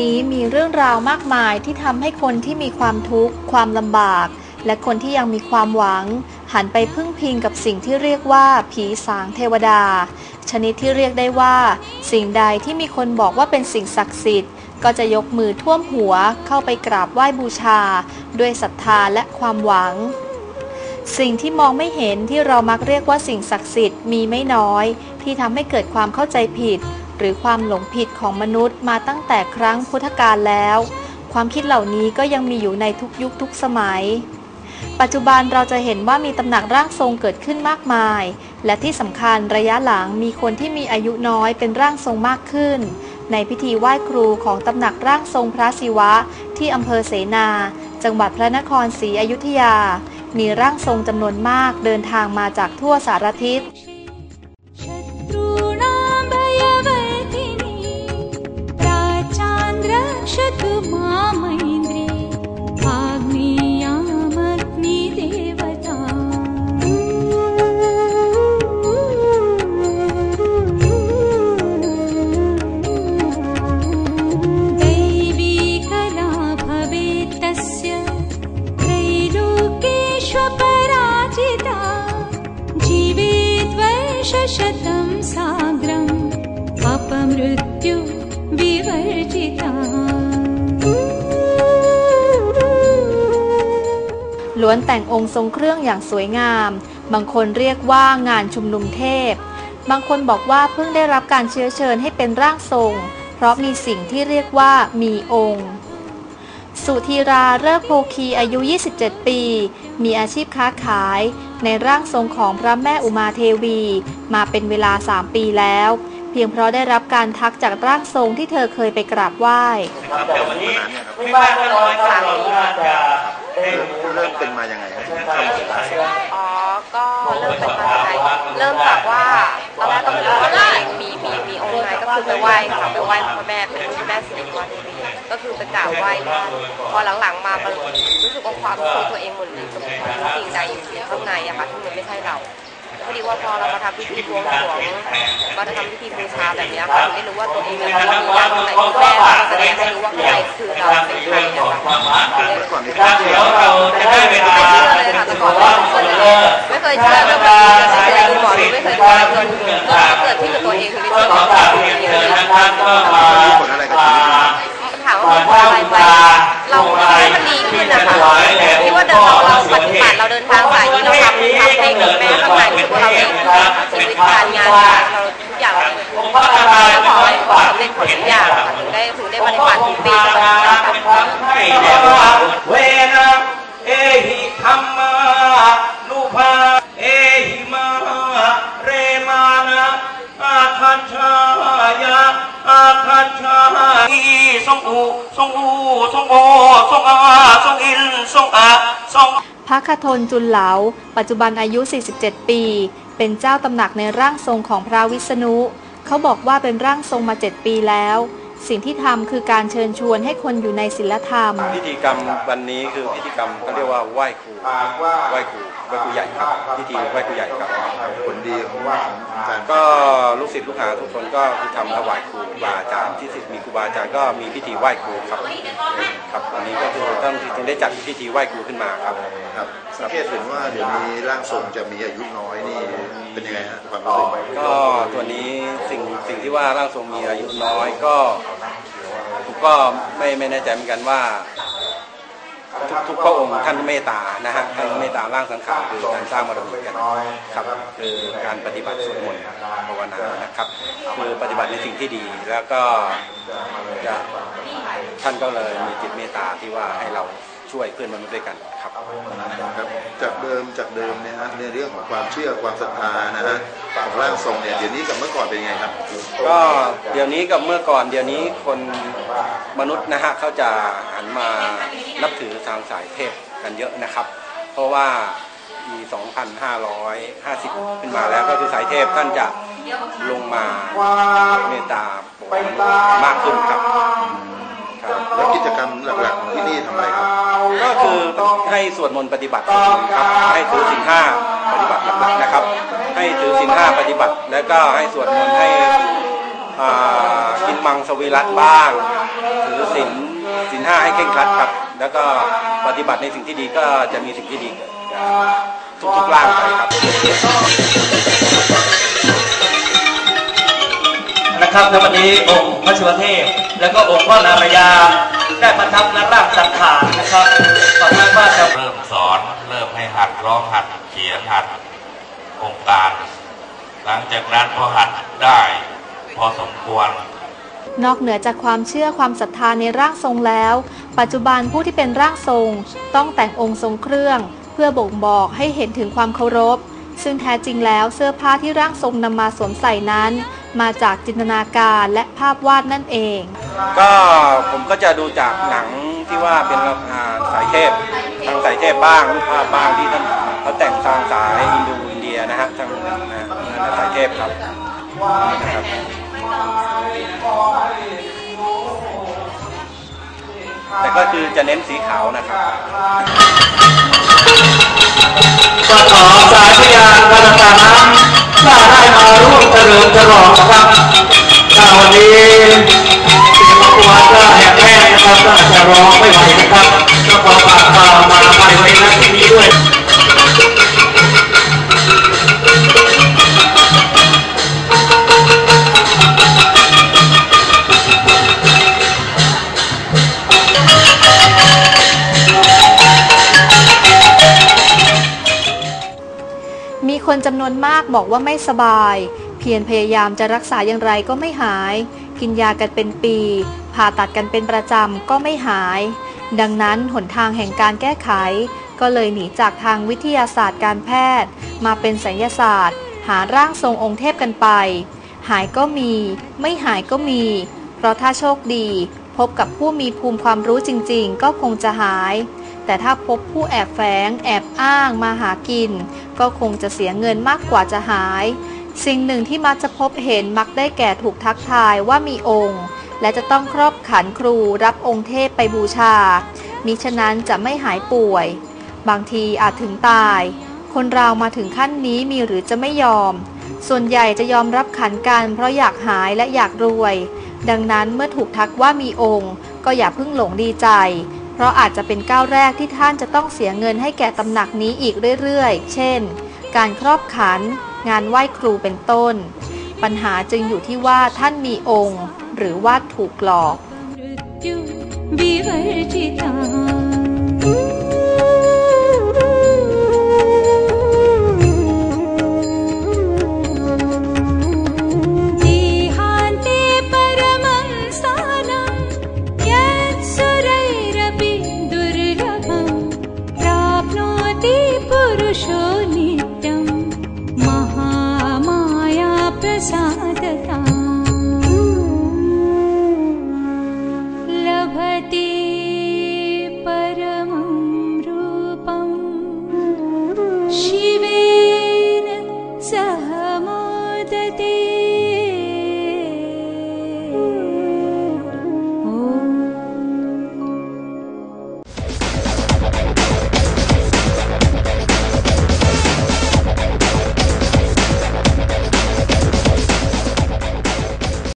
นี้มีเรื่องราวมากมายที่ทำให้คนที่มีความทุกข์ ความลำบาก และคนที่ยังมีความหวัง หันไปพึ่งพิงกับสิ่งที่เรียกว่าผีสางเทวดา ชนิดที่เรียกได้ว่า สิ่งใดที่มีคนบอกว่าเป็นสิ่งศักดิ์สิทธิ์ ก็จะยกมือท่วมหัวเข้าไปกราบไหว้บูชา ด้วยศรัทธาและความหวังสิ่งที่มองไม่เห็นที่เรามักเรียกว่าสิ่งศักดิ์สิทธิ์มีไม่น้อย ที่ทำให้เกิดความเข้าใจผิด หรือความหลงผิดของมนุษย์มาตั้งแต่ครั้งพุทธกาลแล้ว ความคิดเหล่านี้ก็ยังมีอยู่ในทุกยุคทุกสมัย ปัจจุบันเราจะเห็นว่ามีตำหนักร่างทรงเกิดขึ้นมากมาย และที่สำคัญระยะหลังมีคนที่มีอายุน้อยเป็นร่างทรงมากขึ้น ในพิธีไหว้ครูของตำหนักร่างทรงพระศิวะ ที่อำเภอเสนา จังหวัดพระนครศรีอยุธยา มีร่างทรงจำนวนมากเดินทางมาจากทั่วสารทิศ रक्षतु माम ล้วนแต่งองค์ทรงเครื่องอย่างสวยงาม บางคนเรียกว่างานชุมนุมเทพ บางคนบอกว่าเพิ่งได้รับการเชื้อเชิญให้เป็นร่างทรง เพราะมีสิ่งที่เรียกว่ามีองค์ สุธีราเลิกโพคีอายุ 27 ปี มีอาชีพค้าขาย ในร่างทรงของพระแม่อุมาเทวี มาเป็นเวลา 3 ปีแล้ว เพียงเพราะได้รับการทักจากร่างทรงที่เธอเคยไปกราบไหว้ ครับแต่วันนี้ไม่ว่าจะน้อยก็เราน่าจะได้รู้ เริ่มเป็นมายังไงครับอ๋อ ก็เริ่มเป็นมาจากไเริ่มจากว่าตอนแรกก็ไม่รู้ว่าตัวเองมีมีมีองค์ไหนก็คือไปไหว้ค่ะไปไหว้พระแม่เป็นพระแม่สิริวัณเทวีก็คือไปกราบไหว้ท่านพอหลังๆมามันรู้สึกว่าความรู้สึกตัวเองเหมือนกับสิ่งใจอยู่ข้างในอะค่ะที่มันไม่ใช่เรา พอดีว่าพอเรามาทำพิธีบวงสรวงมาทำพิธีบูชาแบบนี้ค่ะถึงได้รู้ว่าตัวเองเนี่ยมีอย่างข้างในแม่เราแสดงให้รู้ว่าข้างในคือเราเป็นใครนะคะเดี๋ยวเราจะได้เวลาไม่เชื่อเลยค่ะแต่ก่อนไม่เคยเชื่อไม่เคยเชื่อเรื่องแบบนี้ไม่เคยดูหมอดูไม่เคยขอเงินก็เกิดที่กับตัวเองคือไม่ก็เชื่อขอกราบเรียนเชิญท่านก็มาถามว่าอะไรไหมเราให้มันดีขึ้นนะคะที่ว่าเดินเรา เราเดินทางสายนี้เราทำทำให้คุณแม่ข้างในรู้สึกว่าเราดีขึ้นชีวิตการงานเราทุกอย่างเราขอให้สำเร็จผลทุกอย่างถึงได้ถึงได้บริการทุกปีจะปฏิบัติค่ะให้เวะเวนะเอหิธรรมานุภาเอหิมาเรมานะอาคัจฉายะอาคัจฉายทรงอูทรงอูทรงโอทรงอาทรงอินทรงอาทรง พระคทนจุลเหลา ปัจจุบันอายุ 47 ปี เป็นเจ้าตำหนักในร่างทรงของพระวิษณุ เขาบอกว่าเป็นร่างทรงมา 7 ปีแล้ว สิ่งที่ทำคือการเชิญชวนให้คนอยู่ในศีลธรรม พิธีกรรมวันนี้คือพิธีกรรมเขาเรียกว่าไหว้ครูไหว้ครูไหว้ครูใหญ่ครับพิธีไหว้ครูใหญ่ครับผลดีของว่าของอาจารย์ก็ลูกศิษย์ลูกหาทุกคนก็คือทำถวายครูบาอาจารย์ที่ศิษย์มีครูบาอาจารย์ก็มีพิธีไหว้ครูครับครับวันนี้ก็คือต้องจึงได้จัดพิธีไหว้ครูขึ้นมาครับครับสังเกตเห็นว่าเดี๋ยวนี้ร่างทรงจะมีอายุน้อยนี่เป็นยังไงฮะความรู้สึกก็ตัวนี้สิ่งสิ่งที่ว่าร่างทรงมีอายุน้อยก็ผม ก็ไม่ไม่แน่ใจเหมือนกันว่า ทุกทุกพระองค์ท่านเมตตานะฮะท่านเมตตาร่างสังขารคือการสร้างบารมีกันครับคือการปฏิบัติสวดมนต์ภาวนานะครับคือปฏิบัติในสิ่งที่ดีแล้วก็จะท่านก็เลยมีจิตเมตตาที่ว่าให้เรา ช่วยเพื่อนมนุษย์ด้วยกันครับครับจากเดิมจากเดิมเนี่ยฮะในเรื่องของความเชื่อความศรัทธานะฮะของร่างทรงเนี่ยเดี๋ยวนี้กับเมื่อก่อนเป็นยังไงครับ ก็เดี๋ยวนี้กับเมื่อก่อนเดี๋ยวนี้คนมนุษย์นะฮะเขาจะหันมานับถือทางสายเทพกันเยอะนะครับ เพราะว่าปี 2550 ขึ้นมาแล้วก็คือสายเทพท่านจะลงมาเมตตาโปรดมนุษย์มากขึ้นครับครับ แล้วกิจกรรมหลักๆของที่นี่ทำอะไรครับ ก็คือให้สวดมนต์ปฏิบัตินต์ครับให้ถือศีลห้าปฏิบัติหลักๆนะครับ ให้ถือศีลห้าปฏิบัติ แล้วก็ให้สวดมนต์ให้กินมังสวิรัตบ้างถือศีลศีลห้าให้เคร่งครัดครับ แล้วก็ปฏิบัติในสิ่งที่ดีก็จะมีสิ่งที่ดีทุกทุกร่างไปครับนะครับในวันนี้องค์พระศิวเทพ แล้วก็องค์พระนารายา ได้ประทับนร่างสังขารนะครับตอนนั้นว่าจะเริ่มสอนเริ่มให้หัดร้องหัดเขียนหัดองค์การ หลังจากนั้นพอหัดได้พอสมควรนอกเหนือจากความเชื่อความศรัทธาในร่างทรงแล้ว ปัจจุบันผู้ที่เป็นร่างทรง ต้องแต่งองค์ทรงเครื่อง เพื่อบ่งบอกให้เห็นถึงความเคารพ ซึ่งแท้จริงแล้วเสื้อผ้าที่ร่างทรงนำมาสวมใส่นั้นมาจากจินตนาการและภาพวาดนั่นเอง ก็ผมก็จะดูจากหนังที่ว่าเป็นอ่าสายเทพทางสายเทพบ้างรูปภาพบ้างที่ท่านเขาแต่งทางสายอินโดอินเดียนะฮะทางนะนั่นนะสายเทพครับนะครับแต่ก็คือจะเน้นสีขาวนะครับก็ขอสายพยานพันธาน้ำ ถ้าได้มาร่วมเฉลิมฉลองนะครับถ้าวันนี้เป็นพระกวดก็แห่งแห้งนะครับก็อาจะร้องไม่ไหวนะครับ คนจำนวนมากบอกว่าไม่สบาย เพียรพยายามจะรักษาอย่างไรก็ไม่หาย กินยากันเป็นปี ผ่าตัดกันเป็นประจำก็ไม่หาย ดังนั้นหนทางแห่งการแก้ไข ก็เลยหนีจากทางวิทยาศาสตร์การแพทย์ มาเป็นไสยศาสตร์ หาร่างทรงองค์เทพกันไป หายก็มี ไม่หายก็มี เพราะถ้าโชคดี พบกับผู้มีภูมิความรู้จริง ๆ ก็คงจะหาย แต่ถ้าพบผู้แอบแฝงแอบอ้างมาหากิน ก็คงจะเสียเงินมากกว่าจะหาย สิ่งหนึ่งที่มักจะพบเห็นมักได้แก่ถูกทักทายว่ามีองค์ และจะต้องครอบขันครูรับองค์เทพไปบูชา มิฉะนั้นจะไม่หายป่วย บางทีอาจถึงตาย คนเรามาถึงขั้นนี้มีหรือจะไม่ยอม ส่วนใหญ่จะยอมรับขันกันเพราะอยากหายและอยากรวย ดังนั้นเมื่อถูกทักว่ามีองค์ ก็อย่าเพิ่งหลงดีใจ เพราะอาจจะเป็นก้าวแรกที่ท่านจะต้องเสียเงินให้แก่ตำหนักนี้อีกเรื่อยๆ เช่น การครอบขัน งานไหว้ครูเป็นต้น ปัญหาจึงอยู่ที่ว่าท่านมีองค์ หรือว่าถูกหลอก मदद